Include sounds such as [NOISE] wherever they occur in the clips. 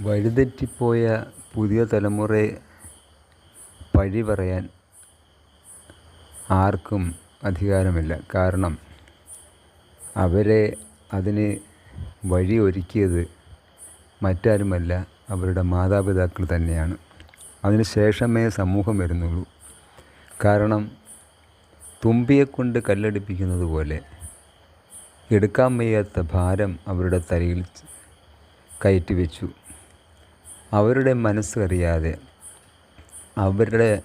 വഴിതെറ്റിപ്പോയ പുതിയ തലമുറയെ പഴി പറയാൻ ആർക്കും അധികാരമില്ല. കാരണം അവരെ അതിന് വഴി ഒരുക്കിയത് മറ്റാരുമല്ല അവരുടെ മാതാപിതാക്കൾ തന്നെയാണ്. അതിന് ശേഷമേ സമൂഹം വരുന്നുള്ളൂ. കാരണം തുമ്പിയെക്കൊണ്ട് കല്ലടിപ്പിക്കുന്നത് പോലെ എടുക്കാൻ വയ്യാത്ത ഭാരം അവരുടെ തലയിൽ കയറ്റി വെച്ചു. അവരുടെ മനസ്സറിയാതെ അവരുടെ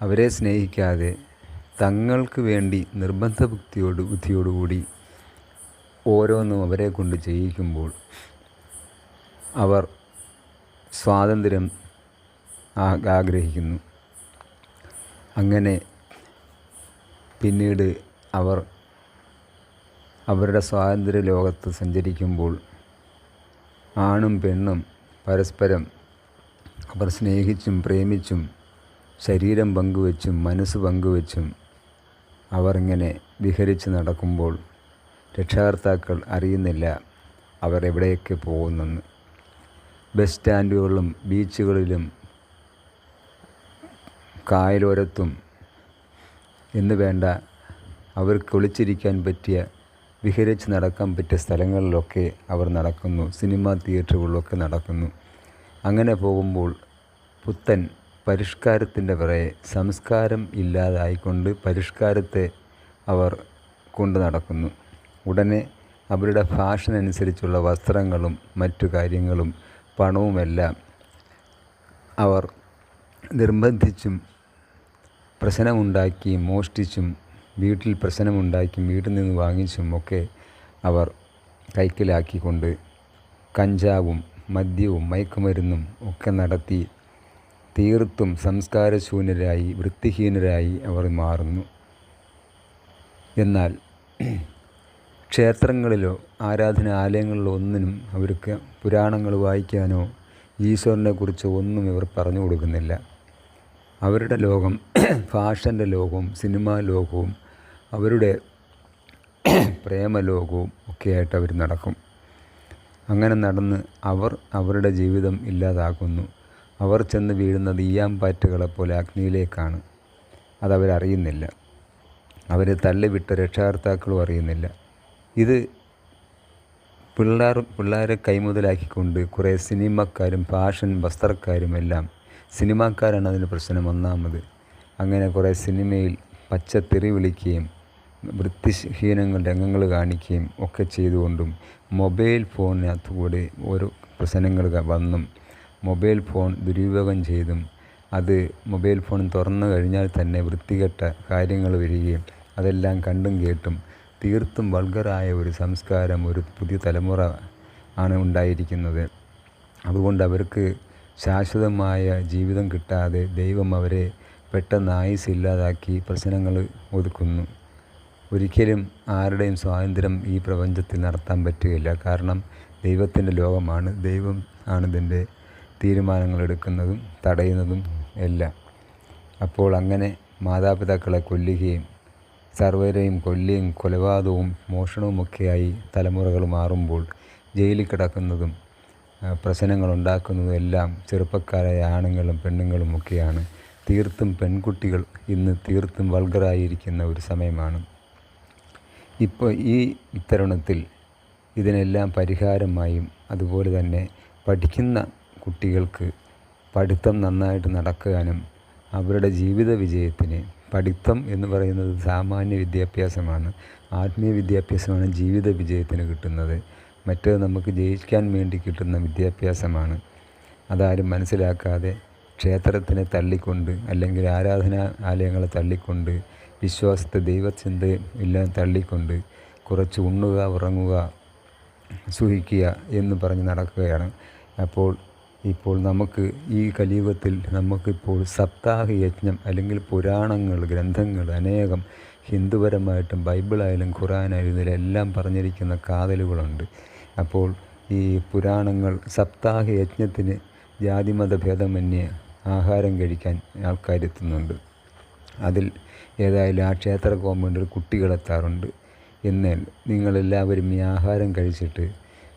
അവരെ സ്നേഹിക്കാതെ തങ്ങൾക്ക് വേണ്ടി നിർബന്ധ ബുദ്ധിയോട് ബുദ്ധിയോടുകൂടി ഓരോന്നും അവരെ കൊണ്ട് ചെയ്യിക്കുമ്പോൾ അവർ സ്വാതന്ത്ര്യം ആഗ്രഹിക്കുന്നു. അങ്ങനെ പിന്നീട് അവർ അവരുടെ സ്വാതന്ത്ര്യ ലോകത്ത് സഞ്ചരിക്കുമ്പോൾ ആണും പെണ്ണും പരസ്പരം അവർ സ്നേഹിച്ചും പ്രേമിച്ചും ശരീരം പങ്കുവച്ചും മനസ്സ് പങ്കുവച്ചും അവർ ഇങ്ങനെ വിഹരിച്ച് നടക്കുമ്പോൾ രക്ഷകർത്താക്കൾ അറിയുന്നില്ല അവർ എവിടെയൊക്കെ പോകുന്നെന്ന്. ബസ് സ്റ്റാൻഡുകളിലും ബീച്ചുകളിലും കായലോരത്തും എന്ന് വേണ്ട അവർക്ക് ഒളിച്ചിരിക്കാൻ പറ്റിയ വിഹരിച്ച് നടക്കാൻ പറ്റിയ സ്ഥലങ്ങളിലൊക്കെ അവർ നടക്കുന്നു. സിനിമാ തിയേറ്ററുകളിലൊക്കെ നടക്കുന്നു. അങ്ങനെ പോകുമ്പോൾ പുത്തൻ പരിഷ്കാരത്തിന്റെ പിറകെ സംസ്കാരം ഇല്ലാതായിക്കൊണ്ട് പരിഷ്കാരത്തെ അവർ കൊണ്ടു നടക്കുന്നു. ഉടനെ അവരുടെ ഫാഷൻ അനുസരിച്ചുള്ള വസ്ത്രങ്ങളും മറ്റു കാര്യങ്ങളും പണവുമെല്ലാം അവർ നിർബന്ധിച്ചും പ്രശ്നമുണ്ടാക്കിയും മോഷ്ടിച്ചും വീട്ടിൽ പ്രശ്നമുണ്ടാക്കിയും വീട്ടിൽ നിന്ന് വാങ്ങിച്ചും ഒക്കെ അവർ കൈക്കലാക്കിക്കൊണ്ട് കഞ്ചാവും മദ്യവും മയക്കുമരുന്നും ഒക്കെ നടത്തി തീർത്തും സംസ്കാരശൂന്യരായി വൃത്തിഹീനരായി അവർ മാറുന്നു. എന്നാൽ ക്ഷേത്രങ്ങളിലോ ആരാധനാലയങ്ങളിലോ ഒന്നിനും അവർക്ക് പുരാണങ്ങൾ വായിക്കാനോ ഈശ്വരനെക്കുറിച്ചോ ഒന്നും ഇവർ പറഞ്ഞു കൊടുക്കുന്നില്ല. അവരുടെ ലോകം [CLEARS THROAT] ഫാഷന്റെ ലോകവും സിനിമാ ലോകവും അവരുടെ പ്രേമലോകവും ഒക്കെയായിട്ട് അവർ നടക്കും. അങ്ങനെ നടന്ന് അവർ അവരുടെ ജീവിതം ഇല്ലാതാക്കുന്നു. അവർ ചെന്ന് വീഴുന്നത് ഈയാമ്പാറ്റുകളെപ്പോലെ അഗ്നിയിലേക്കാണ്. അതവരറിയുന്നില്ല. അവരെ തള്ളിവിട്ട രക്ഷകർത്താക്കളും അറിയുന്നില്ല. ഇത് പിള്ളേർ പിള്ളേരെ കൈമുതലാക്കിക്കൊണ്ട് കുറേ സിനിമക്കാരും ഫാഷൻ വസ്ത്രക്കാരും എല്ലാം സിനിമാക്കാരാണ് അതിന് പ്രശ്നം. ഒന്നാമത് അങ്ങനെ കുറേ സിനിമയിൽ പച്ചത്തെറി വിളിക്കുകയും വൃത്തിഹീനങ്ങൾ രംഗങ്ങൾ കാണിക്കുകയും ഒക്കെ ചെയ്തുകൊണ്ടും മൊബൈൽ ഫോണിനകത്തുകൂടി ഓരോ പ്രശ്നങ്ങൾ വന്നും. മൊബൈൽ ഫോൺ ദുരുപയോഗം ചെയ്തും അത് മൊബൈൽ ഫോൺ തുറന്നു കഴിഞ്ഞാൽ തന്നെ വൃത്തികെട്ട കാര്യങ്ങൾ വരികയും അതെല്ലാം കണ്ടും കേട്ടും തീർത്തും വൾഗറായ ഒരു സംസ്കാരം ഒരു പുതിയ തലമുറ ആണ് ഉണ്ടായിരിക്കുന്നത്. അതുകൊണ്ട് അവർക്ക് ശാശ്വതമായ ജീവിതം കിട്ടാതെ ദൈവം അവരെ പെട്ടെന്ന് ആയുസ് ഇല്ലാതാക്കി പ്രശ്നങ്ങൾ ഒതുക്കുന്നു. ഒരിക്കലും ആരുടെയും സ്വാതന്ത്ര്യം ഈ പ്രപഞ്ചത്തിൽ നടത്താൻ പറ്റുകയില്ല. കാരണം ദൈവത്തിന്റെ ലോകമാണ്. ദൈവം ആണ് ഇതിന്റെ തീരുമാനങ്ങൾ എടുക്കുന്നതും തടയുന്നതും എല്ലാം. അപ്പോൾ അങ്ങനെ മാതാപിതാക്കളെ കൊല്ലുകയും സർവരെയും കൊല്ലുകയും കൊലപാതകവും മോഷണവുമൊക്കെയായി തലമുറകൾ മാറുമ്പോൾ ജയിലിൽ കിടക്കുന്നതും പ്രശ്നങ്ങൾ ഉണ്ടാക്കുന്നതും എല്ലാം ചെറുപ്പക്കാരായ ആണുങ്ങളും പെണ്ണുങ്ങളും ഒക്കെയാണ്. തീർത്തും പെൺകുട്ടികൾ ഇന്ന് തീർത്തും വൾഗറായിരിക്കുന്ന ഒരു സമയമാണ്. ഇപ്പോൾ ഈ തരുണത്തിൽ ഇതിനെല്ലാം പരിഹാരമായും അതുപോലെ തന്നെ പഠിക്കുന്ന കുട്ടികൾക്ക് പഠിത്തം നന്നായിട്ട് നടക്കാനും അവരുടെ ജീവിത വിജയത്തിന് പഠിത്തം എന്ന് പറയുന്നത് സാമാന്യ വിദ്യാഭ്യാസമാണ്. ആത്മീയ വിദ്യാഭ്യാസമാണ് ജീവിത വിജയത്തിന് കിട്ടുന്നത്. മറ്റേത് നമുക്ക് ജയിക്കാൻ വേണ്ടി കിട്ടുന്ന വിദ്യാഭ്യാസമാണ്. അതാരും മനസ്സിലാക്കാതെ ക്ഷേത്രത്തിനെ തള്ളിക്കൊണ്ട് അല്ലെങ്കിൽ ആരാധനാലയങ്ങളെ തള്ളിക്കൊണ്ട് വിശ്വാസത്തെ ദൈവചിന്തയും എല്ലാം തള്ളിക്കൊണ്ട് കുറച്ച് ഉണ്ണുക ഉറങ്ങുക സുഖിക്കുക എന്ന് പറഞ്ഞ് നടക്കുകയാണ്. അപ്പോൾ ഇപ്പോൾ നമുക്ക് ഈ കലിയുഗത്തിൽ നമുക്കിപ്പോൾ സപ്താഹ യജ്ഞം അല്ലെങ്കിൽ പുരാണങ്ങൾ ഗ്രന്ഥങ്ങൾ അനേകം ഹിന്ദുപരമായിട്ടും ബൈബിളായാലും ഖുറാനായാലും ഇതിലെല്ലാം പറഞ്ഞിരിക്കുന്ന കാതലുകളുണ്ട്. അപ്പോൾ ഈ പുരാണങ്ങൾ സപ്താഹ യജ്ഞത്തിന് ജാതിമത ഭേദമന്യേ ആഹാരം കഴിക്കാൻ ആൾക്കാരെത്തുന്നുണ്ട്. അതിൽ ഏതായാലും ആ ക്ഷേത്ര കോമ്പൗണ്ടിൽ കുട്ടികളെത്താറുണ്ട്. എന്നാൽ നിങ്ങളെല്ലാവരും ഈ ആഹാരം കഴിച്ചിട്ട്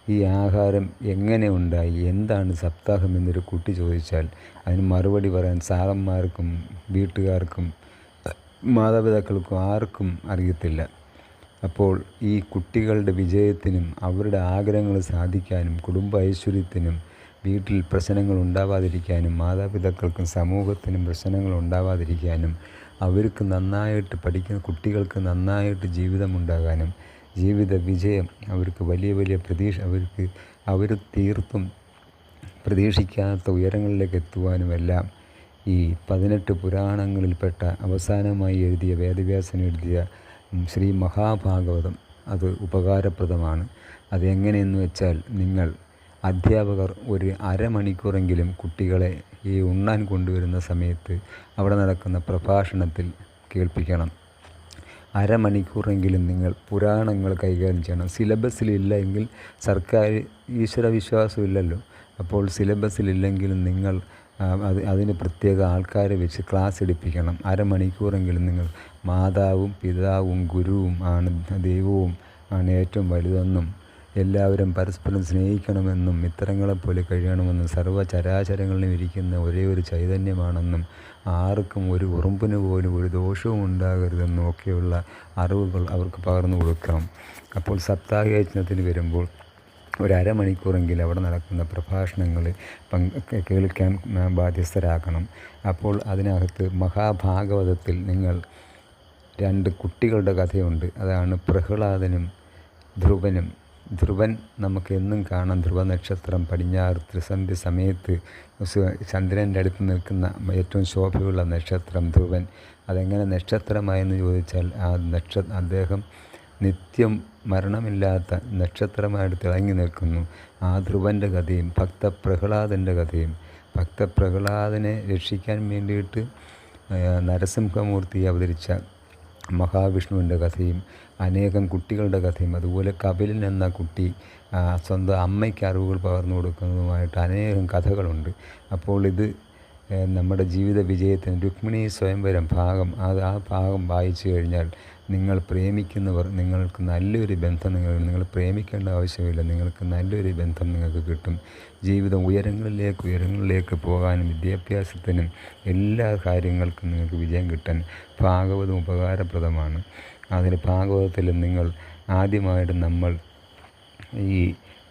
ഈ ആഹാരം എങ്ങനെ ഉണ്ടായി? എന്താണ് സപ്താഹം എന്നൊരു കുട്ടി ചോദിച്ചാൽ അതിന് മറുപടി പറയാൻ സാറന്മാർക്കും വീട്ടുകാർക്കും മാതാപിതാക്കൾക്കും ആർക്കും അറിയത്തില്ല. അപ്പോൾ ഈ കുട്ടികളുടെ വിജയത്തിനും അവരുടെ ആഗ്രഹങ്ങൾ സാധിക്കാനും കുടുംബ ഐശ്വര്യത്തിനും വീട്ടിൽ പ്രശ്നങ്ങൾ ഉണ്ടാവാതിരിക്കാനും മാതാപിതാക്കൾക്കും സമൂഹത്തിനും പ്രശ്നങ്ങൾ ഉണ്ടാവാതിരിക്കാനും അവർക്ക് നന്നായിട്ട് പഠിക്കുന്ന കുട്ടികൾക്ക് നന്നായിട്ട് ജീവിതമുണ്ടാകാനും ജീവിത വിജയം അവർക്ക് വലിയ വലിയ പ്രതീക്ഷ അവർക്ക് അവർ തീർത്തും പ്രതീക്ഷിക്കാത്ത ഉയരങ്ങളിലേക്ക് എത്തുവാനുമെല്ലാം ഈ പതിനെട്ട് പുരാണങ്ങളിൽപ്പെട്ട അവസാനമായി എഴുതിയ വേദവ്യാസൻ എഴുതിയ ശ്രീ മഹാഭാഗവതം അത് ഉപകാരപ്രദമാണ്. അതെങ്ങനെയെന്ന് വെച്ചാൽ നിങ്ങൾ അധ്യാപകർ ഒരു അരമണിക്കൂറെങ്കിലും കുട്ടികളെ ഈ ഉണ്ണാൻ കൊണ്ടുവരുന്ന സമയത്ത് അവിടെ നടക്കുന്ന പ്രഭാഷണത്തിൽ കേൾപ്പിക്കണം. അരമണിക്കൂറെങ്കിലും നിങ്ങൾ പുരാണങ്ങൾ കൈകാര്യം ചെയ്യണം. സിലബസിലില്ല എങ്കിൽ സർക്കാർ ഈശ്വരവിശ്വാസമില്ലല്ലോ അപ്പോൾ സിലബസിലില്ലെങ്കിലും നിങ്ങൾ അത് അതിന് പ്രത്യേക ആൾക്കാരെ വെച്ച് ക്ലാസ് എടുപ്പിക്കണം. അരമണിക്കൂറെങ്കിലും നിങ്ങൾ മാതാവും പിതാവും ഗുരുവും ആണ് ദൈവവും ആണ് ഏറ്റവും വലുതെന്നും എല്ലാവരും പരസ്പരം സ്നേഹിക്കണമെന്നും മിത്രങ്ങളെപ്പോലെ കഴിയണമെന്നും സർവ ചരാചരങ്ങളിലും ഇരിക്കുന്ന ഒരേ ഒരു ചൈതന്യമാണെന്നും ആർക്കും ഒരു ഉറുമ്പിന് പോലും ഒരു ദോഷവും ഉണ്ടാകരുതെന്നും ഒക്കെയുള്ള അറിവുകൾ അവർക്ക് പകർന്നു കൊടുക്കാം. അപ്പോൾ സപ്താഹയജ്ഞത്തിന് വരുമ്പോൾ ഒരു അവിടെ നടക്കുന്ന പ്രഭാഷണങ്ങൾ പങ്ക് കേൾക്കാൻ ബാധ്യസ്ഥരാക്കണം അപ്പോൾ അതിനകത്ത് മഹാഭാഗവതത്തിൽ നിങ്ങൾ രണ്ട് കുട്ടികളുടെ കഥയുണ്ട്. അതാണ് പ്രഹ്ലാദനും ധ്രുവനും. ധ്രുവൻ നമുക്ക് എന്നും കാണാം. ധ്രുവ നക്ഷത്രം പടിഞ്ഞാറ് ത്രിസന്ധി സമയത്ത് ചന്ദ്രന്റെ അടുത്ത് നിൽക്കുന്ന ഏറ്റവും ശോഭയുള്ള നക്ഷത്രം ധ്രുവൻ. അതെങ്ങനെ നക്ഷത്രമായെന്ന് ചോദിച്ചാൽ ആ നക്ഷ അദ്ദേഹം നിത്യം മരണമില്ലാത്ത നക്ഷത്രമായിട്ട് തിളങ്ങി നിൽക്കുന്നു. ആ ധ്രുവന്റെ കഥയും ഭക്തപ്രഹ്ലാദന്റെ കഥയും ഭക്തപ്രഹ്ലാദനെ രക്ഷിക്കാൻ വേണ്ടിയിട്ട് നരസിംഹമൂർത്തി അവതരിച്ച മഹാവിഷ്ണുവിന്റെ കഥയും അനേകം കുട്ടികളുടെ കഥയും അതുപോലെ കപിലൻ എന്ന കുട്ടി സ്വന്തം അമ്മയ്ക്ക് അറിവുകൾ പകർന്നു കൊടുക്കുന്നതുമായിട്ട് അനേകം കഥകളുണ്ട്. അപ്പോൾ ഇത് നമ്മുടെ ജീവിത വിജയത്തിന് രുക്മിണി സ്വയംവരം ഭാഗം അത് ആ ഭാഗം വായിച്ചു കഴിഞ്ഞാൽ നിങ്ങൾ പ്രേമിക്കുന്നവർ നിങ്ങൾക്ക് നല്ലൊരു ബന്ധം നിങ്ങൾ നിങ്ങൾ പ്രേമിക്കേണ്ട ആവശ്യമില്ല നിങ്ങൾക്ക് നല്ലൊരു ബന്ധം നിങ്ങൾക്ക് കിട്ടും. ജീവിതം ഉയരങ്ങളിലേക്ക് ഉയരങ്ങളിലേക്ക് പോകാനും വിദ്യാഭ്യാസത്തിനും എല്ലാ കാര്യങ്ങൾക്കും നിങ്ങൾക്ക് വിജയം കിട്ടാൻ ഭാഗവതം ഉപകാരപ്രദമാണ്. അതിന് ഭാഗവതത്തിൽ നിങ്ങൾ ആദ്യമായിട്ട് നമ്മൾ ഈ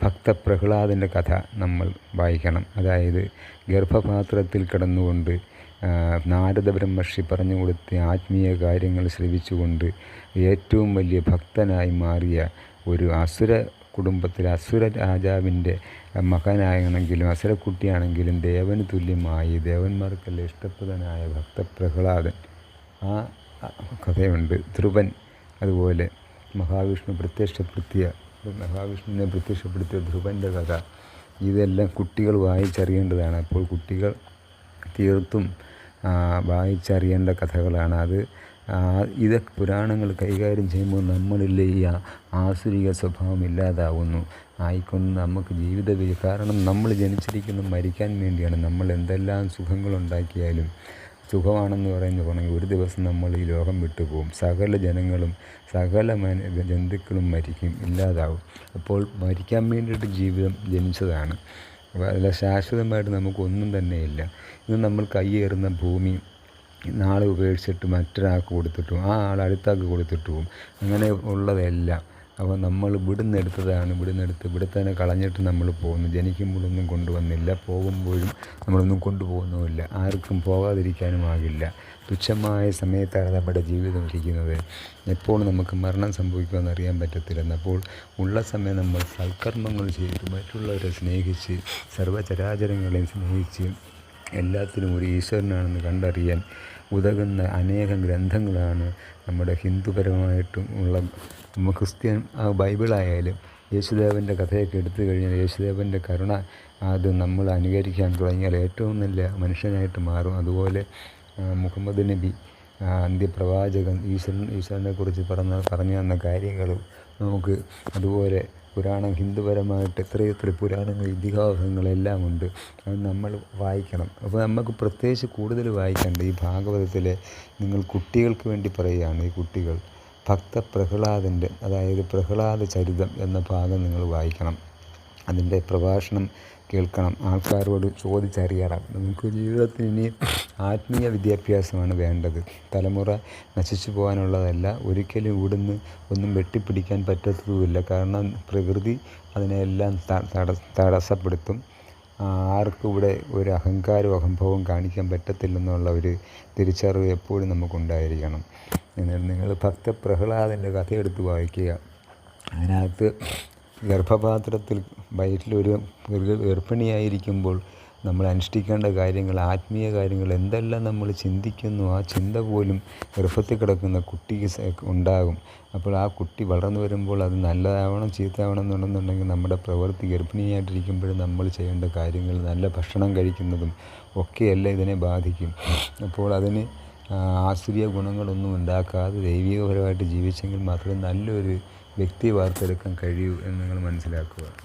ഭക്തപ്രഹ്ലാദന്റെ കഥ നമ്മൾ വായിക്കണം. അതായത് ഗർഭപാത്രത്തിൽ കിടന്നുകൊണ്ട് നാരദ ബ്രഹ്മർഷി പറഞ്ഞു കൊടുത്ത ആത്മീയ കാര്യങ്ങൾ ശ്രവിച്ചുകൊണ്ട് ഏറ്റവും വലിയ ഭക്തനായി മാറിയ ഒരു അസുര കുടുംബത്തിൽ അസുര രാജാവിന്റെ മകനാണെങ്കിലും അസുരക്കുട്ടിയാണെങ്കിലും ദേവന് തുല്യമായി ദേവന്മാർക്കെല്ലാം ഇഷ്ടപ്രദനായ ഭക്തപ്രഹ്ലാദൻ. ആ കഥയുണ്ട്. ധ്രുവൻ അതുപോലെ മഹാവിഷ്ണു പ്രത്യക്ഷപ്പെടുത്തിയ മഹാവിഷ്ണുവിനെ പ്രത്യക്ഷപ്പെടുത്തിയ ധ്രുവന്റെ കഥ. ഇതെല്ലാം കുട്ടികൾ വായിച്ചറിയേണ്ടതാണ്. അപ്പോൾ കുട്ടികൾ തീർത്തും വായിച്ചറിയേണ്ട കഥകളാണ് അത്. ഇത് പുരാണങ്ങൾ കൈകാര്യം ചെയ്യുമ്പോൾ നമ്മളിലെ ഈ ആസുരിക സ്വഭാവം ഇല്ലാതാവുന്നു. ആയിക്കൊണ്ട് നമുക്ക് ജീവിത കാരണം നമ്മൾ ജനിച്ചിരിക്കുന്നത് മരിക്കാൻ വേണ്ടിയാണ്. നമ്മൾ എന്തെല്ലാം സുഖങ്ങളുണ്ടാക്കിയാലും സുഖമാണെന്ന് പറഞ്ഞു പോകണമെങ്കിൽ ഒരു ദിവസം നമ്മൾ ഈ ലോകം വിട്ടുപോകും സകല ജനങ്ങളും സകല മന ജന്തുക്കളും മരിക്കും ഇല്ലാതാവും. അപ്പോൾ മരിക്കാൻ വേണ്ടിയിട്ട് ജീവിതം ജനിച്ചതാണ്. അല്ല ശാശ്വതമായിട്ട് നമുക്കൊന്നും തന്നെയില്ല ഇന്ന് നമ്മൾ കയ്യേറുന്ന ഭൂമി നാളെ ഉപേക്ഷിച്ചിട്ട് മറ്റൊരാൾക്ക് കൊടുത്തിട്ടും ആ ആൾ അടുത്താൾക്ക് കൊടുത്തിട്ടും അങ്ങനെ ഉള്ളതെല്ലാം അപ്പോൾ നമ്മൾ ഇവിടുന്ന് എടുത്തതാണ്. ഇവിടുന്ന് എടുത്ത് ഇവിടെ തന്നെ കളഞ്ഞിട്ട് നമ്മൾ പോകുന്നു. ജനിക്കുമ്പോഴൊന്നും കൊണ്ടുവന്നില്ല. പോകുമ്പോഴും നമ്മളൊന്നും കൊണ്ടുപോകുന്നുമില്ല. ആർക്കും പോകാതിരിക്കാനും ആകില്ല. തുച്ഛമായ സമയത്താണ് നമ്മുടെ ജീവിതം ഇരിക്കുന്നത്. എപ്പോൾ നമുക്ക് മരണം സംഭവിക്കുമെന്ന് അറിയാൻ പറ്റത്തില്ല അപ്പോൾ ഉള്ള സമയം നമ്മൾ സൽക്കർമ്മങ്ങൾ ചെയ്ത് മറ്റുള്ളവരെ സ്നേഹിച്ച് സർവചരാചരങ്ങളെയും സ്നേഹിച്ച് എല്ലാത്തിനും ഒരു ഈശ്വരനാണെന്ന് കണ്ടറിയാൻ ഉതകുന്ന അനേകം ഗ്രന്ഥങ്ങളാണ് നമ്മുടെ ഹിന്ദുപരമായിട്ടും ഉള്ള ക്രിസ്ത്യൻ ബൈബിളായാലും യേശുദേവന്റെ കഥയൊക്കെ എടുത്തു കഴിഞ്ഞാൽ യേശുദേവന്റെ കരുണ അത് നമ്മൾ അനുകരിക്കാൻ തുടങ്ങിയാൽ ഏറ്റവും നല്ല മനുഷ്യനായിട്ട് മാറും. അതുപോലെ മുഹമ്മദ് നബി അന്ത്യപ്രവാചകൻ ഈശ്വരൻ ഈശ്വരനെക്കുറിച്ച് പറഞ്ഞ പറഞ്ഞു തന്ന കാര്യങ്ങളും നമുക്ക് അതുപോലെ പുരാണം ഹിന്ദുപരമായിട്ട് എത്രയെത്ര പുരാണങ്ങൾ ഇതിഹാസങ്ങളെല്ലാം ഉണ്ട്. അത് നമ്മൾ വായിക്കണം. അപ്പോൾ നമുക്ക് പ്രത്യേകിച്ച് കൂടുതൽ വായിക്കേണ്ട ഈ ഭാഗവതത്തിലെ നിങ്ങൾ കുട്ടികൾക്ക് വേണ്ടി പറയുകയാണ് ഈ കുട്ടികൾ. ഭക്ത പ്രഹ്ലാദന്റെ അതായത് പ്രഹ്ലാദ ചരിതം എന്ന ഭാഗം നിങ്ങൾ വായിക്കണം. അതിന്റെ പ്രഭാഷണം കേൾക്കണം. ആൾക്കാരോട് ചോദിച്ചറിയണം. നമുക്ക് ജീവിതത്തിൽ ഇനി ആത്മീയ വിദ്യാഭ്യാസമാണ് വേണ്ടത്. തലമുറ നശിച്ചു പോകാനുള്ളതല്ല ഒരിക്കലും ഇവിടുന്ന് ഒന്നും വെട്ടിപ്പിടിക്കാൻ പറ്റത്തതുമില്ല. കാരണം പ്രകൃതി അതിനെല്ലാം തടസ്സപ്പെടുത്തും. ആർക്കും ഇവിടെ ഒരു അഹങ്കാരവും അഹംഭവവും കാണിക്കാൻ പറ്റത്തില്ലെന്നുള്ള ഒരു തിരിച്ചറിവ് എപ്പോഴും നമുക്കുണ്ടായിരിക്കണം. നിങ്ങൾ ഭക്ത പ്രഹ്ലാദന്റെ കഥയെടുത്ത് വായിക്കുക. അതിനകത്ത് ഗർഭപാത്രത്തിൽ വയറ്റിലൊരു ഗർഭിണിയായിരിക്കുമ്പോൾ നമ്മൾ അനുഷ്ഠിക്കേണ്ട കാര്യങ്ങൾ ആത്മീയ കാര്യങ്ങൾ എന്തെല്ലാം നമ്മൾ ചിന്തിക്കുന്നു ആ ചിന്ത പോലും ഗർഭത്തിൽ കിടക്കുന്ന കുട്ടിക്ക് ഉണ്ടാകും. അപ്പോൾ ആ കുട്ടി വളർന്നു വരുമ്പോൾ അത് നല്ലതാവണം ചീത്തയാവണം എന്നുണ്ടെന്നുണ്ടെങ്കിൽ നമ്മുടെ പ്രവൃത്തി ഗർഭിണിയായിട്ടിരിക്കുമ്പോഴും നമ്മൾ ചെയ്യേണ്ട കാര്യങ്ങൾ നല്ല ഭക്ഷണം കഴിക്കുന്നതും ഒക്കെയല്ല ഇതിനെ ബാധിക്കും. അപ്പോൾ അതിന് ആശ്രയ ഗുണങ്ങളൊന്നും ഉണ്ടാക്കാതെ ദൈവികപരമായിട്ട് ജീവിച്ചെങ്കിൽ മാത്രമേ നല്ലൊരു വ്യക്തിയെ വാർത്തെടുക്കാൻ കഴിയൂ എന്ന് നിങ്ങൾ മനസ്സിലാക്കുക.